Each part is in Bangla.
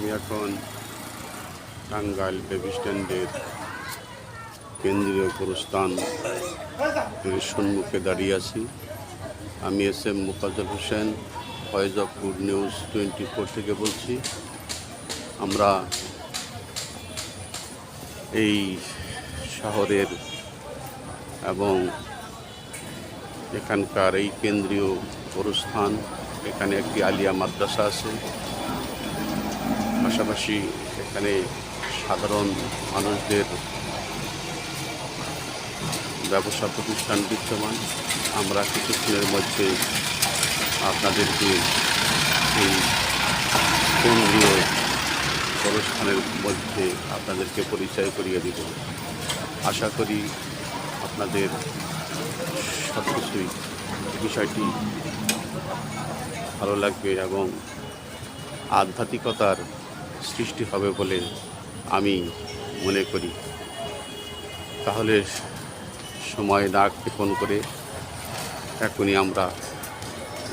আমি এখন টাঙ্গাইল বেবি স্ট্যান্ডের কেন্দ্রীয় গোরস্থান এর সম্মুখে দাঁড়িয়ে আছি। আমি S M Mokajjal Hossain voice of good news twenty four থেকে বলছি, আমরা এই শহরের এবং এখানকার এই কেন্দ্রীয় গোরস্থান এখানে একটি আলিয়া মাদ্রাসা আছে। পাশাপাশি এখানে সাধারণ মানুষদের ব্যবসা প্রতিষ্ঠান বিদ্যমান। আমরা কিছুক্ষণের মধ্যে আপনাদেরকে এই কেন্দ্রীয় অনুষ্ঠানের মধ্যে আপনাদেরকে পরিচয় করিয়ে দিব। আশা করি আপনাদের সব কিছুই বিষয়টি ভালো লাগবে এবং আধ্যাত্মিকতার সৃষ্টি হবে বলে আমি মনে করি। তাহলে সময় না ক্ষেপণ করে এখনই আমরা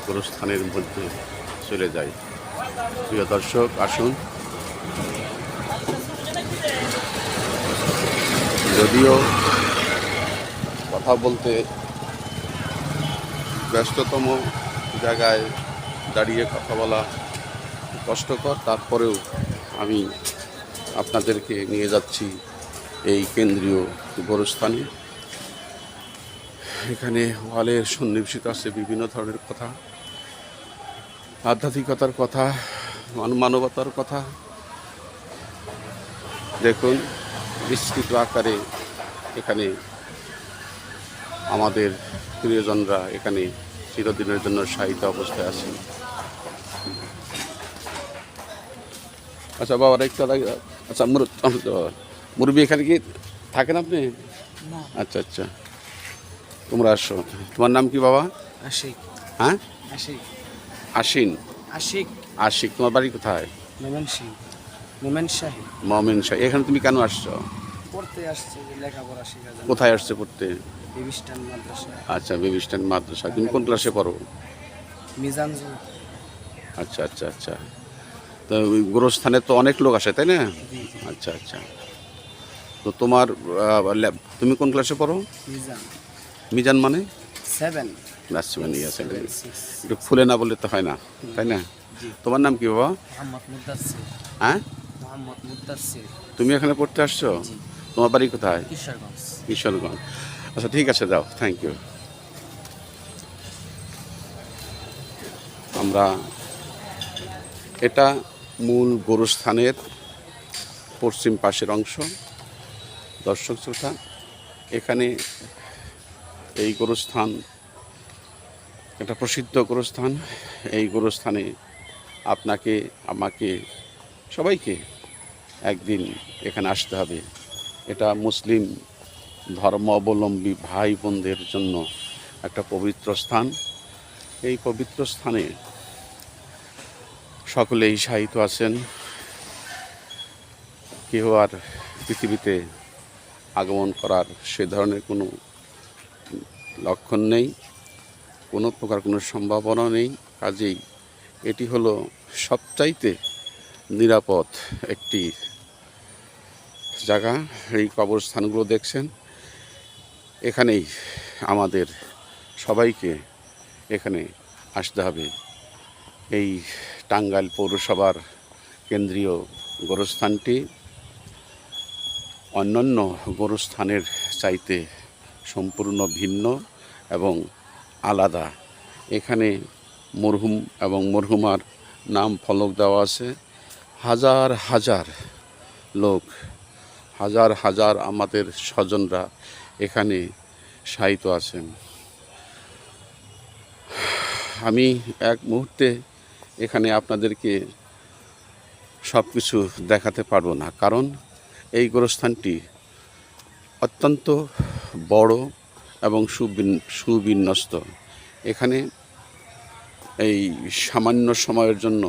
গোরস্থানের মধ্যে চলে যাই। প্রিয় দর্শক, আসুন। যদিও কথা বলতে ব্যস্ততম জায়গায় দাঁড়িয়ে কথা বলা কষ্টকর, তারপরেও আমি আপনাদেরকে নিয়ে যাচ্ছি এই কেন্দ্রীয় গোরস্থানে। এখানে ওয়ালের সন্নিবেশিত আছে বিভিন্ন ধরনের কথা, আধ্যাত্মিকতার কথা মানবতার কথা। দেখুন, বিস্তৃত আকারে এখানে আমাদের প্রিয়জনরা এখানে চিরদিনের জন্য সাহিত্য অবস্থায় আছেন। আচ্ছা বাবা একটু আচ্ছা মুর- মুরব্বী এখানে কি থাকেন আপনি? আচ্ছা আচ্ছা। তোমরা আসো। তোমার নাম কি বাবা? আশিক। হ্যাঁ? আশিক। আশিন। আশিক। আশিক তোমার বাড়ি কোথায়? মোমেন সিং মোমেন শাহী। মমিন শাহ। এখানে তুমি কেন আসছো? পড়তে আসছে লেখাপড়া শেখা কোথায় আসছে পড়তে? বিবিস্টান মাদ্রাসা আচ্ছা বেবি স্ট্যান্ড মাদ্রাসা তুমি কোন ক্লাসে পড়ো? মিজান আচ্ছা আচ্ছা আচ্ছা। তো ওই গোরস্থানে তো অনেক লোক আসে তাই না? আচ্ছা আচ্ছা। তো তোমার তুমি কোন ক্লাসে পড়ো? মিজান। মানে? সেভেন ব্যাস মানে আছে সেভেন একটু খুলে না বললে তো হয় না তাই না? তোমার নাম কি বাবা? হ্যাঁ? তুমি এখানে পড়তে আসছো? তোমার বাড়ি কোথায়? কিশোরগঞ্জ। আচ্ছা ঠিক আছে যাও। থ্যাংক ইউ আমরা এটা মূল গোরস্থানের পশ্চিম পাশের অংশ। দর্শক শ্রোতা, এখানে এই গোরস্থান একটা প্রসিদ্ধ গোরস্থান। এই গোরস্থানে আপনাকে, আমাকে, সবাইকে একদিন এখানে আসতে হবে। এটা মুসলিম ধর্ম অবলম্বী ভাই বোনদের জন্য একটা পবিত্র স্থান। এই পবিত্র স্থানে সকলেই সাহিত্য আছেন। কেউ আর পৃথিবীতে আগমন করার সে ধরনের কোনো লক্ষণ নেই, কোনো প্রকার কোনো সম্ভাবনা নেই। কাজেই এটি হলো সবচাইতে নিরাপদ একটি জায়গা। এই কবরস্থানগুলো দেখছেন। এখানেই আমাদের সবাইকে এখানে আসতে হবে। এই টাঙ্গাইল পৌরসভার কেন্দ্রীয় গোরস্থানটি অন্যান্য গোরস্থানের চাইতে সম্পূর্ণ ভিন্ন এবং আলাদা। এখানে মরহুম এবং মরহুমার নাম ফলক দেওয়া আছে। হাজার হাজার লোক, হাজার হাজার আমাদের স্বজনরা এখানে শায়িত আছেন। আমি এক মুহূর্তে এখানে আপনাদেরকে সব কিছু দেখাতে পারব না। কারণ এই গোরস্থানটি অত্যন্ত বড় এবং সুবিন, সুবিন্যস্ত। এখানে এই সামান্য সময়ের জন্য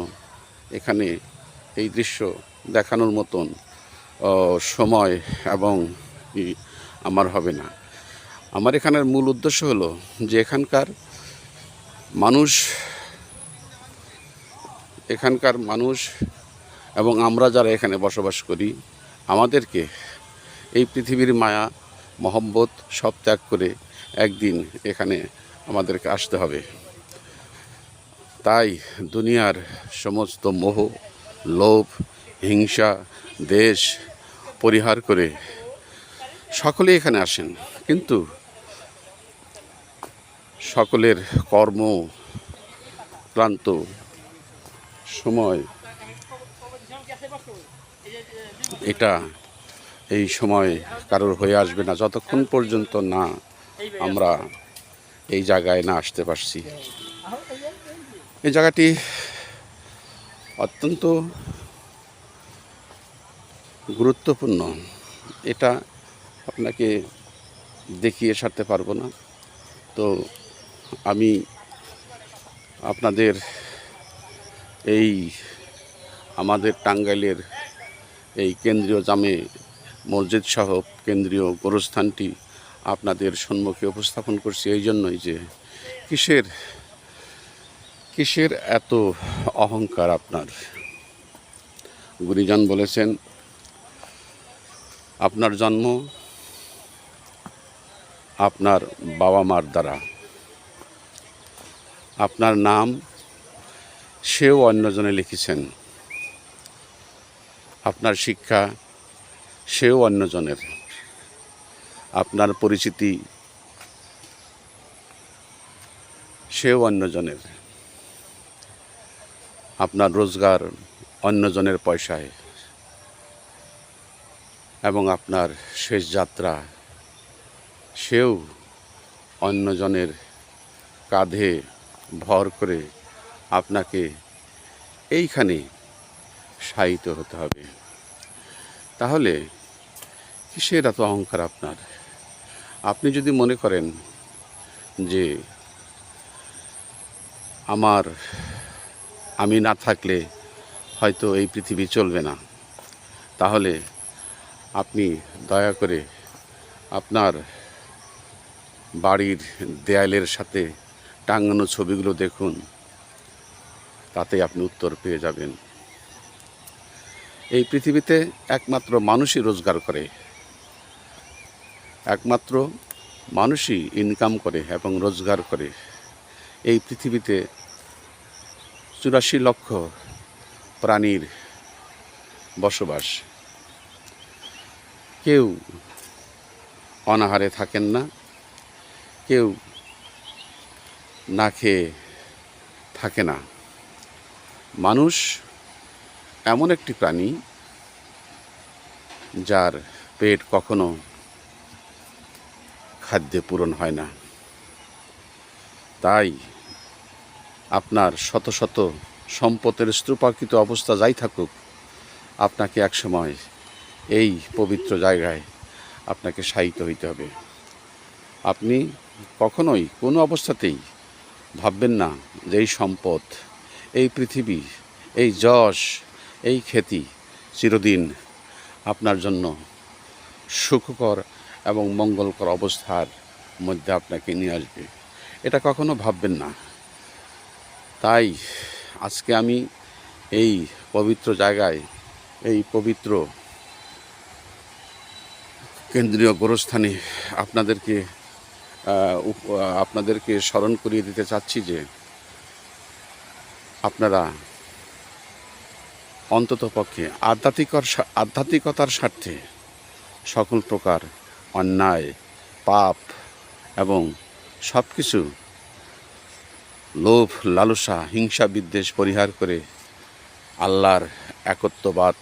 এখানে এই দৃশ্য দেখানোর মতন সময় এবং আমার হবে না। আমার এখানের মূল উদ্দেশ্য হলো যে এখানকার মানুষ এখানকার মানুষ এবং আমরা যারা এখানে বসবাস করি, আমাদেরকে এই পৃথিবীর মায়া, মহব্বত সব ত্যাগ করে একদিন এখানে আমাদেরকে আসতে হবে। তাই দুনিয়ার সমস্ত মোহ, লোভ, হিংসা, দেশ পরিহার করে সকলে এখানে আসেন। কিন্তু সকলের কর্ম ক্লান্ত সময়। এটা এই সময় কারোর হয়ে আসবে না, যতক্ষণ পর্যন্ত না আমরা এই জায়গায় না আসতে পারছি। এই জায়গাটি অত্যন্ত গুরুত্বপূর্ণ। এটা আপনাকে দেখিয়ে সারতে পারব না। তো আমি আপনাদের এই আমাদের টাঙ্গাইলের এই কেন্দ্রীয় জামে মসজিদ সহ কেন্দ্রীয় গোরস্থানটি আপনাদের সম্মুখে উপস্থাপন করছি এই জন্যই যে কিসের কিসের এত অহংকার আপনার? গুরিজান বলেছেন, আপনার জন্ম আপনার বাবা মার দ্বারা। আপনার নাম সেও অন্যজনে লিখেছেন। আপনার শিক্ষা সেও অন্যজনের। আপনার পরিচিতি সেও অন্যজনের। আপনার রোজগার অন্যজনের পয়সায়। এবং আপনার শেষ যাত্রা সেও অন্যজনের কাঁধে ভর করে আপনাকে এইখানে শায়িত হতে হবে। তাহলে কিসের এত অহংকার আপনার? আপনি যদি মনে করেন যে আমার, আমি না থাকলে হয়তো এই পৃথিবী চলবে না, তাহলে আপনি দয়া করে আপনার বাড়ির দেয়ালের সাথে টাঙানো ছবিগুলো দেখুন। তাতে আপনি উত্তর পেয়ে যাবেন। এই পৃথিবীতে একমাত্র মানুষই রোজগার করে। একমাত্র মানুষই ইনকাম করে এবং রোজগার করে। এই পৃথিবীতে চুরাশি লক্ষ প্রাণীর বসবাস। কেউ অনাহারে থাকেন না। কেউ না খেয়ে থাকে না। মানুষ এমন একটি প্রাণী যার পেট কখনো খাদ্যে পূরণ হয় না। তাই আপনার শত শত সম্পদের স্তূপাকৃত অবস্থা যাই থাকুক, আপনাকে একসময় এই পবিত্র জায়গায় আপনাকে শায়িত হইতে হবে। আপনি কখনোই কোনো অবস্থাতেই ভাববেন না যে এই সম্পদ এই পৃথিবী, এই যশ, এই খ্যাতি চিরদিন আপনার জন্য সুখকর এবং মঙ্গলকর অবস্থার মধ্যে আপনাকে নিয়ে আসবে। এটা কখনো ভাববেন না। তাই আজকে আমি এই পবিত্র জায়গায়, এই পবিত্র কেন্দ্রীয় গোরস্থানে আপনাদেরকে আপনাদেরকে স্মরণ করিয়ে দিতে চাচ্ছি যে আপনারা অন্তত পক্ষে আধ্যাত্মিকর আধ্যাত্মিকতার স্বার্থে সকল প্রকার অন্যায়, পাপ এবং সব কিছু লোভ, লালসা, হিংসা, বিদ্বেষ পরিহার করে আল্লাহর একত্ববাদ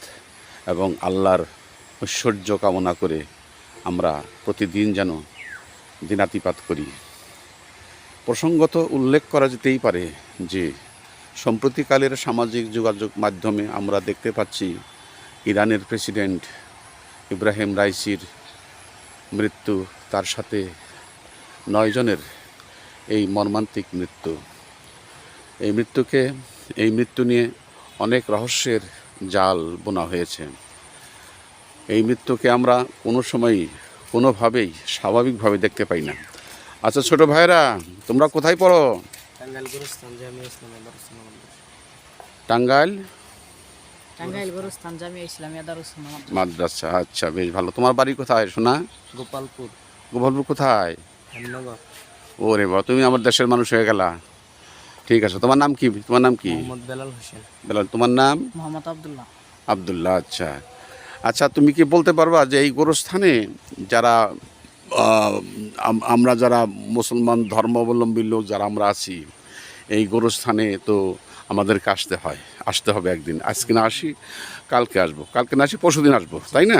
এবং আল্লাহর ঐশ্বর্য কামনা করে আমরা প্রতিদিন যেন দিনাতিপাত করি। প্রসঙ্গত উল্লেখ করা যেতেই পারে যে সম্প্রতিকালের সামাজিক যোগাযোগ মাধ্যমে আমরা দেখতে পাচ্ছি ইরানের প্রেসিডেন্ট ইব্রাহিম রাইসির মৃত্যু, তার সাথে নয়জনের এই মর্মান্তিক মৃত্যু। এই মৃত্যুকে, এই মৃত্যু নিয়ে অনেক রহস্যের জাল বোনা হয়েছে। এই মৃত্যুকে আমরা কোনো সময়ই, কোনোভাবেই স্বাভাবিকভাবে দেখতে পাই না। আচ্ছা ছোট ভাইরা তোমরা কোথায় পড়ো? টাঙ্গাইল গুরুস্থান জামিয়া ইসলামিয়া মন্দির টাঙ্গাইল টাঙ্গাইল গোরস্থান জামিয়া ইসলামিয়া মাদ্রাসা আচ্ছা বেশ ভালো তোমার বাড়ি কোথায় শোনা গোপালপুর গোপালপুর কোথায় হেমনগর ওরে বাবা তুমি আমার দেশের মানুষ হয়ে গেলা ঠিক আছে তোমার নাম কি তোমার নাম কি মোহাম্মদ বেলাল হোসেন বেলাল তোমার নাম মোহাম্মদ আব্দুল্লাহ আবদুল্লাহ আচ্ছা আচ্ছা তুমি কি বলতে পারবা যে এই গোরস্থানে যারা আমরা যারা মুসলমান ধর্মাবলম্বী লোক যারা আমরা আছি এই গোরস্থানে তো আমাদেরকে আসতে হয় আসতে হবে একদিন। আজকে না আসি কালকে আসব। কালকে না আসি পরশু দিন আসব তাই না?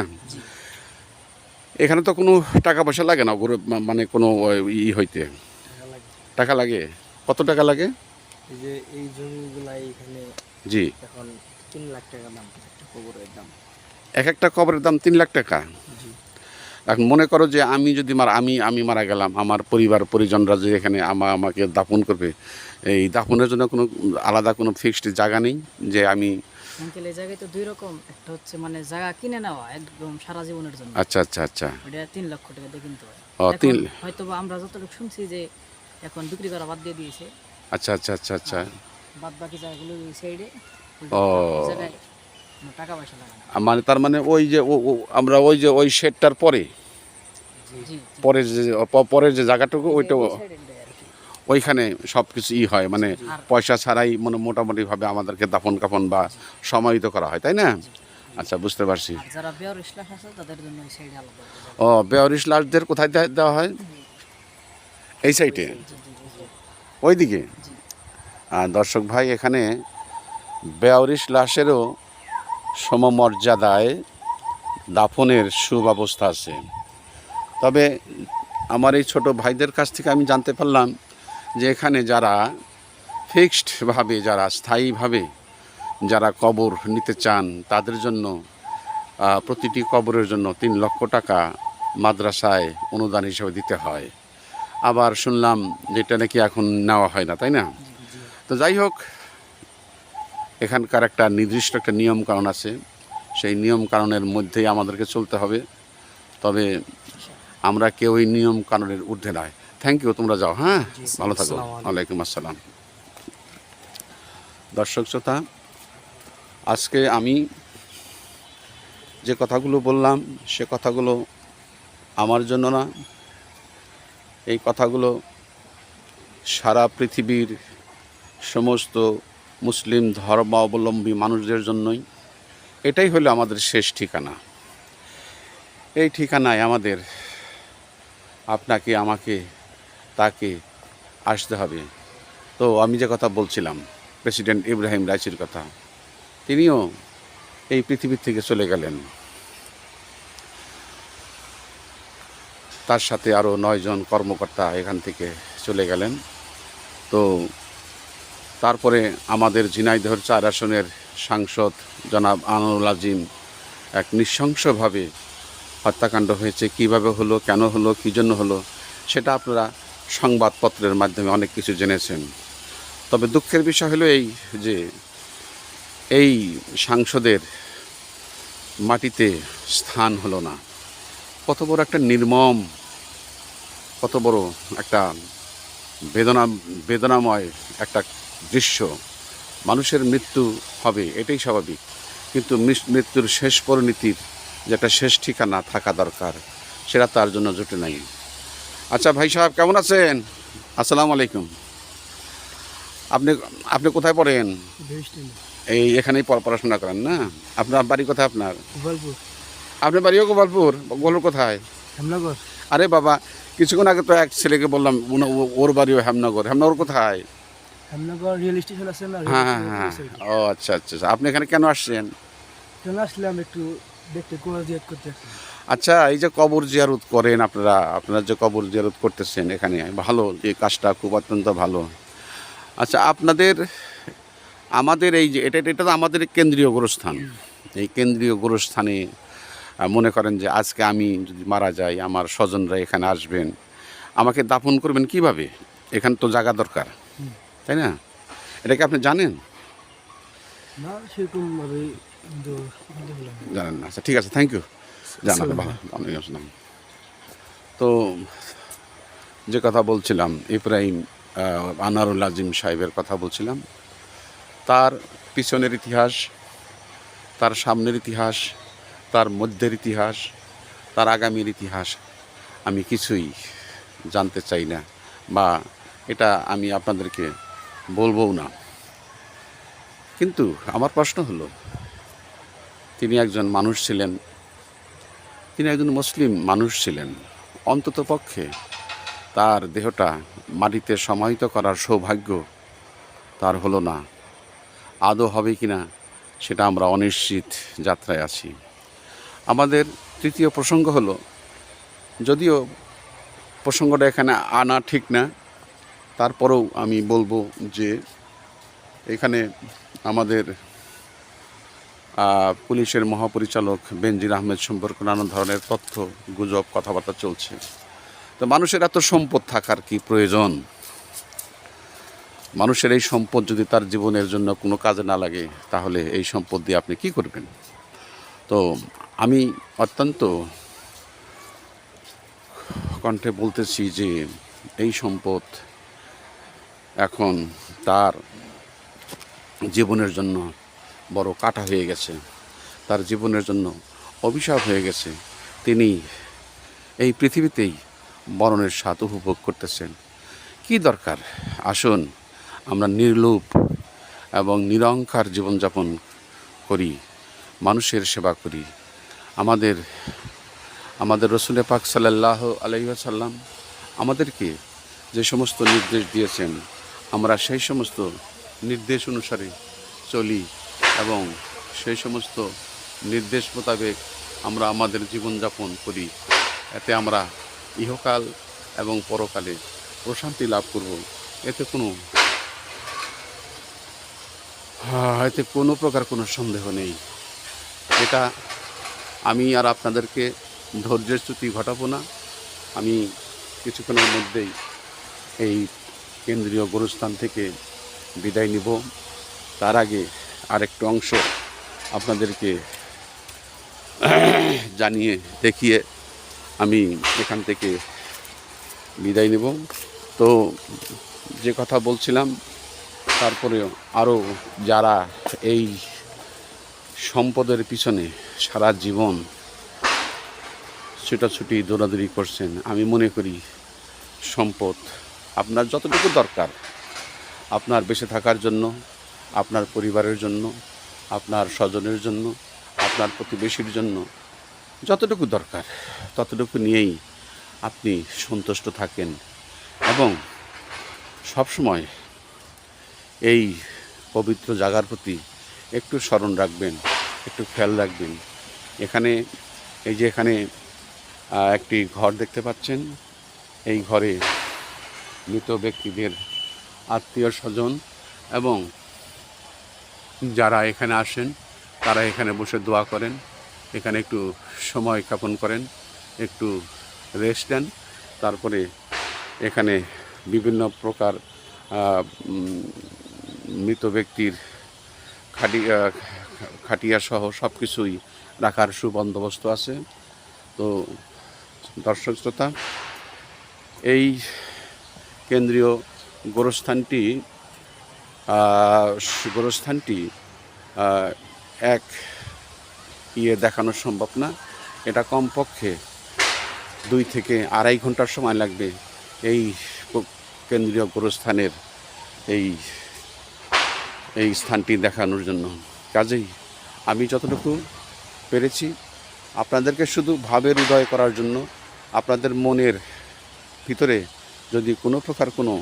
এখানে তো কোনো টাকা পয়সা লাগে না গরু মানে কোনো ই হইতে। টাকা লাগে? কত টাকা লাগে? যে এই জমিগুলা এখানে জি। এখন তিন লাখ টাকা দাম একটা কবরের দাম। এক একটা কবরের দাম তিন লাখ টাকা? এখন মনে করো যে আমি যদি মারা আমি আমি মারা গেলাম আমার পরিবার পরিজনরা যে এখানে আমা আমাকে দাফন করবে এই দাফনের জন্য কোনো আলাদা কোনো ফিক্সড জায়গা নেই যে আমি আঙ্কেল এই জায়গায় তো দুই রকম একটা হচ্ছে মানে জায়গা কিনে নেওয়া একদম সারা জীবনের জন্য। আচ্ছা আচ্ছা আচ্ছা। ওটা তিন লক্ষ টাকা দিয়ে কিনতে হয়। ও, তিন- হয়তো আমরা যতটুকু শুনছি যে এখন বিক্রি করা বাদ দিয়ে দিয়েছে। আচ্ছা আচ্ছা আচ্ছা আচ্ছা। বাদ বাকি জায়গাগুলো ওই সাইডে ও। জায়গায় মানে তার মানে ওই যে আমরা ওই যে ওই শেডটার পরে? পরের যে পরের যে জায়গাটুকু ওইটা ওইখানে সব কিছু ই হয় মানে পয়সা ছাড়াই মানে মোটামুটিভাবে আমাদেরকে দাফন কাফন বা সমাহিত করা হয় তাই না? আচ্ছা বুঝতে পারছি। ও বেয়ারিশ লাশদের কোথায় দেওয়া হয়? এই সাইডে। ওইদিকে? আর দর্শক ভাই এখানে বেয়ারিশ লাশেরও সমমর্যাদায় দাফনের সুব্যবস্থা আছে। তবে আমার এই ছোট ভাইদের কাছ থেকে আমি জানতে পারলাম যে এখানে যারা ফিক্সডভাবে যারা স্থায়ীভাবে যারা কবর নিতে চান, তাদের জন্য প্রতিটি কবরের জন্য তিন লক্ষ টাকা মাদ্রাসায় অনুদান হিসেবে দিতে হয়। আবার শুনলাম যেটা নাকি এখন নেওয়া হয় না, তাই না? তো যাই হোক এখানকার একটা নির্দিষ্ট একটা নিয়ম কারণ আছে। সেই নিয়ম কারণের মধ্যেই আমাদেরকে চলতে হবে। তবে আমরা কেউ ওই নিয়ম কারণের ঊর্ধ্বে নয়। থ্যাংক ইউ তোমরা যাও হ্যাঁ? ভালো থাকো। ওয়ালাইকুম আসসালাম। দর্শক শ্রোতা আজকে আমি যে কথাগুলো বললাম সে কথাগুলো আমার জন্য না। এই কথাগুলো সারা পৃথিবীর সমস্ত মুসলিম ধর্মাবলম্বী মানুষদের জন্যই। এটাই হলো আমাদের শেষ ঠিকানা। এই ঠিকানায় আমাদের আপনাকে, আমাকে, তাকে আসতে হবে। তো আমি যে কথা বলছিলাম, প্রেসিডেন্ট ইব্রাহিম রাইসির কথা, তিনিও এই পৃথিবীর থেকে চলে গেলেন। তার সাথে আরও নয়জন কর্মকর্তা এখান থেকে চলে গেলেন। তো তারপরে আমাদের ঝিনাইদহর চার আসনের সাংসদ জনাব আনোয়ারুল আজিম এক নৃশংসভাবে হত্যাকাণ্ড হয়েছে, কীভাবে হলো, কেন হলো, কী জন্য হলো, সেটা আপনারা সংবাদপত্রের মাধ্যমে অনেক কিছু জেনেছেন। তবে দুঃখের বিষয় হলো এই যে, এই সাংসদের মাটিতে স্থান হলো না। কত বড় একটা নির্মম, কত বড় একটা বেদনা, বেদনাময় একটা দৃশ্য। মানুষের মৃত্যু হবে এটাই স্বাভাবিক। কিন্তু মৃত্যুর শেষ পরিণতির যে একটা শেষ ঠিকানা থাকা দরকার সেটা তার জন্য জুটে নাই। আচ্ছা ভাই সাহেব কেমন আছেন? আসসালামু আলাইকুম। আপনি আপনি কোথায় পড়েন? এই এখানেই পড়া- পড়াশোনা করেন না? আপনার বাড়ি কোথায় আপনার? গোপালপুর। আপনার বাড়িও গোপালপুর? গোপালপুর কোথায়? হেমনগর। আরে বাবা কিছুক্ষণ আগে তো এক ছেলেকে বললাম ওর বাড়িও হেমনগর। হেমনগর কোথায়? হেমনগর রেল স্টেশন আছে না হ্যাঁ হ্যাঁ হ্যাঁ ও আচ্ছা আচ্ছা আচ্ছা। আপনি এখানে কেন আসছেন? কেন আসলাম একটু দেখতে কোয়া জিয়াত করতে আচ্ছা এই যে কবর জিয়ারত করেন আপনারা আপনারা যে কবর জিয়ারত করতেছেন এখানে ভালো এই কাজটা খুব অত্যন্ত ভালো। আচ্ছা আপনাদের আমাদের এই যে এটা এটা তো আমাদের কেন্দ্রীয় গোরস্থান। এই কেন্দ্রীয় গোরস্থানে মনে করেন যে আজকে আমি যদি মারা যাই আমার স্বজনরা এখানে আসবেন আমাকে দাফন করবেন কীভাবে? এখানে তো জায়গা দরকার। তাই না? এটা কি আপনি জানেন? না সেরকম ভাবে কিন্তু জানেন না। আচ্ছা ঠিক আছে থ্যাংক ইউ জানাতে ভালো অনেক আসলাম তো যে কথা বলছিলাম ইব্রাহিম আনারুল আজিম সাহেবের কথা বলছিলাম তার পিছনের ইতিহাস তার সামনের ইতিহাস তার মধ্যের ইতিহাস তার আগামীর ইতিহাস আমি কিছুই জানতে চাই না বা এটা আমি আপনাদেরকে বলবও না। কিন্তু আমার প্রশ্ন হলো, তিনি একজন মানুষ ছিলেন, তিনি একজন মুসলিম মানুষ ছিলেন, অন্তত পক্ষে তার দেহটা মাটিতে সমাহিত করার সৌভাগ্য তার হলো না। আদৌ হবে কি না সেটা আমরা অনিশ্চিত যাত্রায় আছি। আমাদের তৃতীয় প্রসঙ্গ হলো, যদিও প্রসঙ্গটা এখানে আনা ঠিক না তারপরেও আমি বলব যে এখানে আমাদের পুলিশের মহাপরিচালক বেনজির আহমেদ সম্পর্কে নানা ধরনের তথ্য, গুজব, কথাবার্তা চলছে। তো মানুষের এত সম্পদ থাকার কি প্রয়োজন? মানুষের এই সম্পদ যদি তার জীবনের জন্য কোনো কাজে না লাগে, তাহলে এই সম্পদ দিয়ে আপনি কি করবেন? তো আমি অত্যন্ত কণ্ঠে বলতেছি যে এই সম্পদ এখন তার জীবনের জন্য বড় কাটা হয়ে গেছে। তার জীবনের জন্য অভিশাপ হয়ে গেছে। তিনি এই পৃথিবীতেই মরণের স্বাদ উপভোগ করতেছেন। কি দরকার? আসুন, আমরা নির্লোপ এবং নিরঙ্কার জীবনযাপন করি, মানুষের সেবা করি। আমাদের আমাদের রসুল পাক সাল্লাহ আলহিহাসাল্লাম আমাদেরকে যে সমস্ত নির্দেশ দিয়েছেন আমরা সেই সমস্ত নির্দেশ অনুসারে চলি এবং সেই সমস্ত নির্দেশ মোতাবেক আমরা আমাদের জীবনযাপন করি। এতে আমরা ইহকাল এবং পরকালে প্রশান্তি লাভ করব। এতে কোনো এতে কোনো প্রকার কোনো সন্দেহ নেই। এটা আমি আর আপনাদেরকে ধৈর্যের চ্যুতি ঘটাবো না। আমি কিছুক্ষণের মধ্যেই এই কেন্দ্রীয় গুরুস্থান থেকে বিদায় নিব। তার আগে আরেকটু অংশ আপনাদেরকে জানিয়ে দেখিয়ে আমি এখান থেকে বিদায় নেব। তো যে কথা বলছিলাম, তারপরে আরও যারা এই সম্পদের পিছনে সারা জীবন ছুটাছুটি, দৌড়াদৌড়ি করছেন, আমি মনে করি সম্পদ আপনার যতটুকু দরকার, আপনার বেঁচে থাকার জন্য, আপনার পরিবারের জন্য, আপনার স্বজনের জন্য, আপনার প্রতিবেশীর জন্য যতটুকু দরকার, ততটুকু নিয়েই আপনি সন্তুষ্ট থাকেন এবং সবসময় এই পবিত্র জায়গার প্রতি একটু স্মরণ রাখবেন, একটু খেয়াল রাখবেন। এখানে, এই যে এখানে একটি ঘর দেখতে পাচ্ছেন। এই ঘরে মৃত ব্যক্তিদের আত্মীয় স্বজন এবং যারা এখানে আসেন, তারা এখানে বসে দোয়া করেন, এখানে একটু সময় যাপন করেন, একটু রেস্ট দেন, তারপরে এখানে বিভিন্ন প্রকার মৃত ব্যক্তির খাটিয়া খাটিয়া সহ সব কিছুই রাখার সুবন্দোবস্ত আছে। তো দর্শক শ্রোতা, এই কেন্দ্রীয় গোরস্থানটি গোরস্থানটি এক ইয়ে দেখানো সম্ভব না। এটা কমপক্ষে দুই থেকে আড়াই ঘণ্টার সময় লাগবে এই কেন্দ্রীয় গোরস্থানের এই এই স্থানটি দেখানোর জন্য। কাজেই আমি যতটুকু পেরেছি, আপনাদেরকে শুধু ভাবের উদয় করার জন্য, আপনাদের মনের ভিতরে যদি কোনো প্রকার কোনো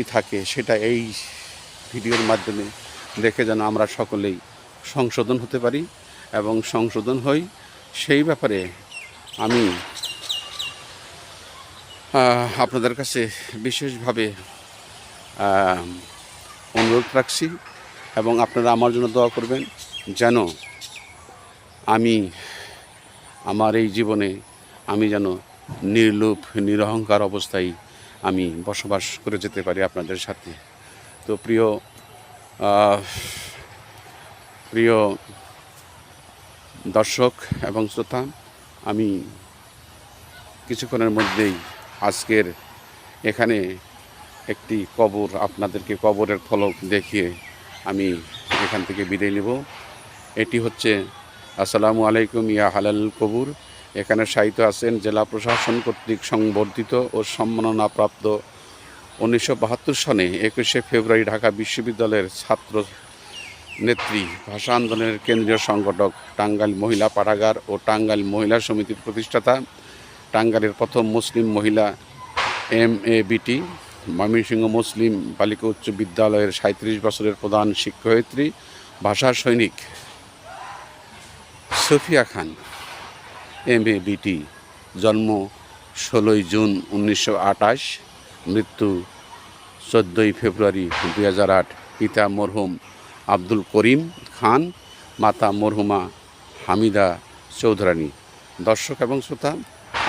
ই থাকে, সেটা এই ভিডিওর মাধ্যমে দেখে যেন আমরা সকলেই সংশোধন হতে পারি এবং সংশোধন হই, সেই ব্যাপারে আমি আপনাদের কাছে বিশেষভাবে অনুরোধ রাখছি এবং আপনারা আমার জন্য দোয়া করবেন যেন আমি আমার এই জীবনে আমি যেন নির্লোভ নিরহংকার অবস্থায় আমি বসবাস করে যেতে পারি আপনাদের সাথে। তো প্রিয় প্রিয় দর্শক এবং শ্রোতা, আমি কিছুক্ষণের মধ্যেই আজকের এখানে একটি কবর, আপনাদেরকে কবরের ফলক দেখিয়ে আমি এখান থেকে বিদায় নেব। এটি হচ্ছে, আসসালামু আলাইকুম ইয়া হালাল কবুর। এখানে সাহিত্য আছেন জেলা প্রশাসন কর্তৃক সংবর্ধিত ও সম্মাননাপ্রাপ্ত উনিশশো বাহাত্তর সনে একুশে ফেব্রুয়ারি ঢাকা বিশ্ববিদ্যালয়ের ছাত্র নেত্রী, ভাষা আন্দোলনের কেন্দ্রীয় সংগঠক, টাঙ্গাইল মহিলা পাঠাগার ও টাঙ্গাইল মহিলা সমিতির প্রতিষ্ঠাতা, টাঙ্গাইলের প্রথম মুসলিম মহিলা এম এ বিটি ময়মনসিংহ মুসলিম বালিকা উচ্চ বিদ্যালয়ের সাঁত্রিশ বছরের প্রধান শিক্ষয়িত্রী, ভাষা সৈনিক সফিয়া খান। এম এ বিটি জন্ম ষোলোই জুন উনিশশো আটাশ মৃত্যু চোদ্দোই ফেব্রুয়ারি দুই হাজার আট, পিতা মরহুম আব্দুল করিম খান, মাতা মরহুমা হামিদা চৌধুরানী। দর্শক এবং শ্রোতা,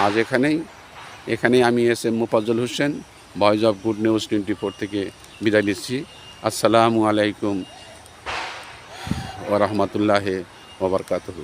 আজ এখানেই এখানেই আমি S M Mufajjal Hossain, voice of good news twenty four থেকে বিদায় নিচ্ছি। আসসালামু আলাইকুম ওরহমতুল্লাহ ওবরকাতহ